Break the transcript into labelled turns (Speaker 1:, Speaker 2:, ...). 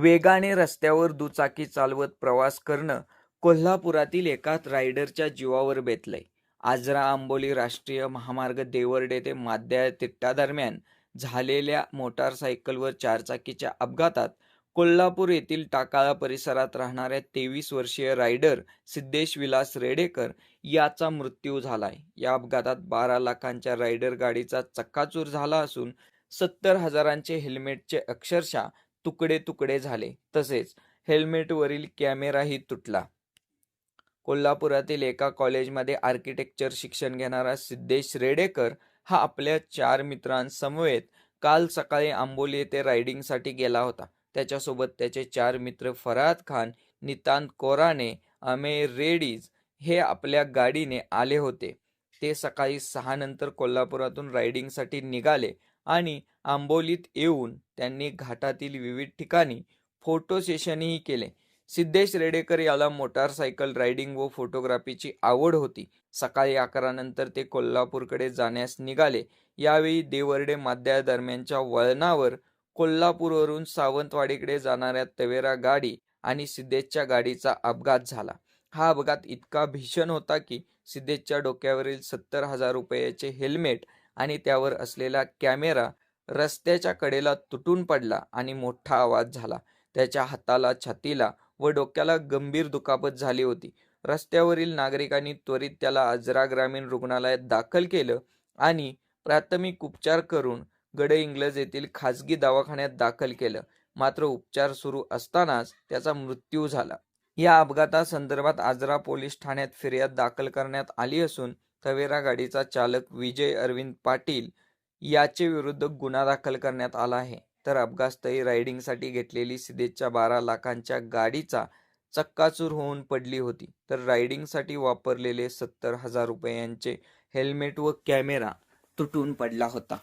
Speaker 1: वेगाने रस्त्यावर दुचाकी चालवत प्रवास करणं कोल्हापुरातील एका रायडरच्या जीवावर बेतलंय. आजरा आंबोली राष्ट्रीय महामार्ग देवर्डे ते माद्या तिट्टादरम्यान झालेल्या मोटारसायकलवर चारचाकीच्या अपघातात कोल्हापूर येथील टाकाळा परिसरात राहणाऱ्या तेवीस वर्षीय रायडर सिद्धेश विलास रेडेकर याचा मृत्यू झालाय. या अपघातात बारा लाखांच्या रायडर गाडीचा चक्काचूर झाला असून सत्तर हजारांचे हेल्मेटचे अक्षरशः तुकडे तुकडे झाले. तसेच हेल्मेटवरील कॅमेराही तुटला. कोल्हापुरातील एका कॉलेजमध्ये आर्किटेक्चर शिक्षण घेणारा सिद्धेश रेडेकर हा आपल्या चार मित्रांसमवेत काल सकाळी आंबोली येथे रायडिंगसाठी गेला होता. त्याच्यासोबत त्याचे चार मित्र फराद खान नितांत कोराने अमेय रेडीज हे आपल्या गाडीने आले होते. ते सकाळी सहा नंतर कोल्हापुरातून रायडिंगसाठी निघाले आणि आंबोलीत येऊन त्यांनी घाटातील विविध ठिकाणी फोटो सेशनही केले. सिद्धेश रेडेकर याला मोटारसायकल रायडिंग व फोटोग्राफीची आवड होती. सकाळी अकरा नंतर ते कोल्हापूरकडे जाण्यास निघाले. यावेळी देवर्डे माद्या दरम्यानच्या वळणावर कोल्हापूरवरून सावंतवाडीकडे जाणाऱ्या तवेरा गाडी आणि सिद्धेशच्या गाडीचा अपघात झाला. हा अपघात इतका भीषण होता की सिद्धेशच्या डोक्यावरील सत्तर हजार रुपयाचे हेल्मेट आणि त्यावर असलेला कॅमेरा रस्त्याच्या कडेला तुटून पडला आणि मोठा आवाज झाला. त्याच्या हाताला छातीला व डोक्याला गंभीर दुखापत झाली होती. रस्त्यावरील नागरिकांनी त्वरित त्याला आजरा ग्रामीण रुग्णालयात दाखल केलं आणि प्राथमिक उपचार करून गडे इंग्लज येथील खाजगी दवाखान्यात दाखल केलं. मात्र उपचार सुरू असतानाच त्याचा मृत्यू झाला. या अपघातासंदर्भात आजरा पोलीस ठाण्यात फिर्याद दाखल करण्यात आली असून तवेरा गाडीचा चालक विजय अरविंद पाटील याचे विरुद्ध गुन्हा दाखल करण्यात आला आहे. तर अपघातस्थळी रायडिंगसाठी घेतलेली सिद्धेशच्या बारा लाखांच्या गाडीचा चक्काचूर होऊन पडली होती. तर रायडिंगसाठी वापरलेले सत्तर हजार रुपयांचे हेल्मेट व कॅमेरा तुटून पडला होता.